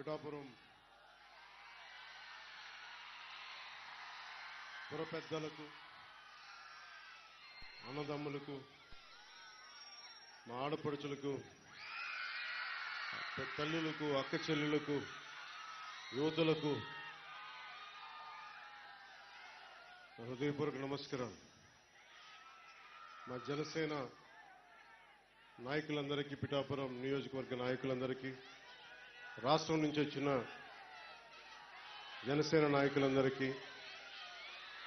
పిఠాపురం పుర పెద్దలకు అన్నదమ్ములకు మా ఆడపడుచులకు తల్లులకు అక్క చెల్లెలకు యువతులకు హృదయపూర్వక నమస్కారం మా జనసేన నాయకులందరికీ పిఠాపురం నియోజకవర్గ నాయకులందరికీ రాష్ట్రం నుంచి వచ్చిన జనసేన నాయకులందరికీ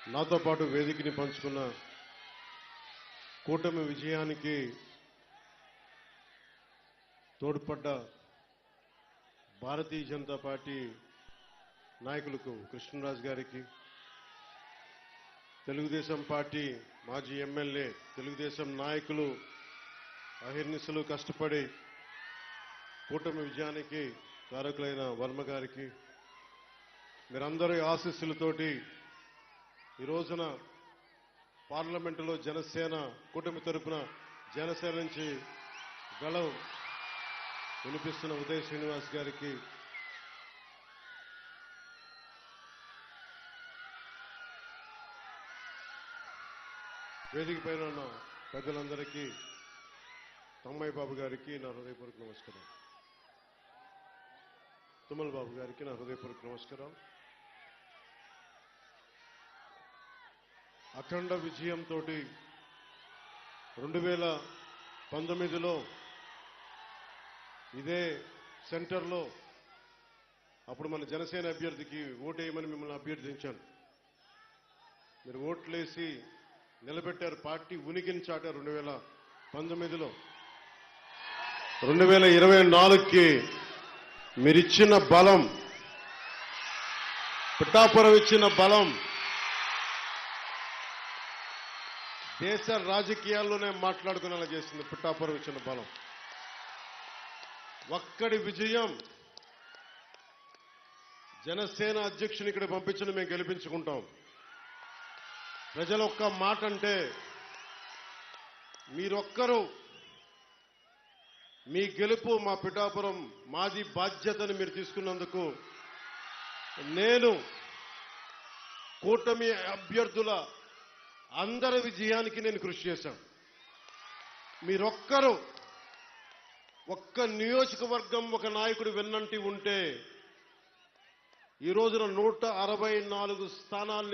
నాతో పాటు వేదికని పంచుకున్న కూటమి విజయానికి తోడ్పడ్డ భారతీయ జనతా పార్టీ నాయకులకు కృష్ణరాజు గారికి తెలుగుదేశం పార్టీ మాజీ ఎమ్మెల్యే తెలుగుదేశం నాయకులు అహిర్నిశలు కష్టపడి కూటమి విజయానికి కారకులైన వర్మ గారికి మీరందరూ ఆశీస్సులతోటి ఈ రోజున పార్లమెంటులో జనసేన కూటమి తరపున జనసేన నుంచి గళం వినిపిస్తున్న ఉదయ్ శ్రీనివాస్ గారికి వేదిక పైన ఉన్న పెద్దలందరికీ తమ్మయ్య బాబు గారికి నా హృదయపూర్వక నమస్కారం తుమ్మల బాబు గారికి నా హృదయపూర్వక నమస్కారం అఖండ విజయంతో రెండు వేల పంతొమ్మిదిలో ఇదే సెంటర్లో అప్పుడు మన జనసేన అభ్యర్థికి ఓటేయమని మిమ్మల్ని అభ్యర్థించాను. మీరు ఓట్లేసి నిలబెట్టారు పార్టీ ఉనికిని చాటారు రెండు వేల పంతొమ్మిదిలో. రెండు వేల ఇరవై నాలుగుకి మీరిచ్చిన బలం పిఠాపురం ఇచ్చిన బలం దేశ రాజకీయాల్లోనే మాట్లాడుకునేలా చేసింది పిఠాపురం ఇచ్చిన బలం. ఒక్కడి విజయం జనసేన అధ్యక్షుని ఇక్కడ పంపించిన మేము గెలిపించుకుంటాం. ప్రజలు ఒక్క మాట అంటే మీరొక్కరు మీ గెలుపు మా పిఠాపురం మాది బాధ్యతని మీరు తీసుకున్నందుకు నేను కూటమి అభ్యర్థుల అందరి విజయానికి నేను కృషి చేశాను. మీరొక్కరు ఒక్క నియోజకవర్గం ఒక నాయకుడు విన్నంటి ఉంటే ఈ రోజున నూట అరవై నాలుగు స్థానాల్ని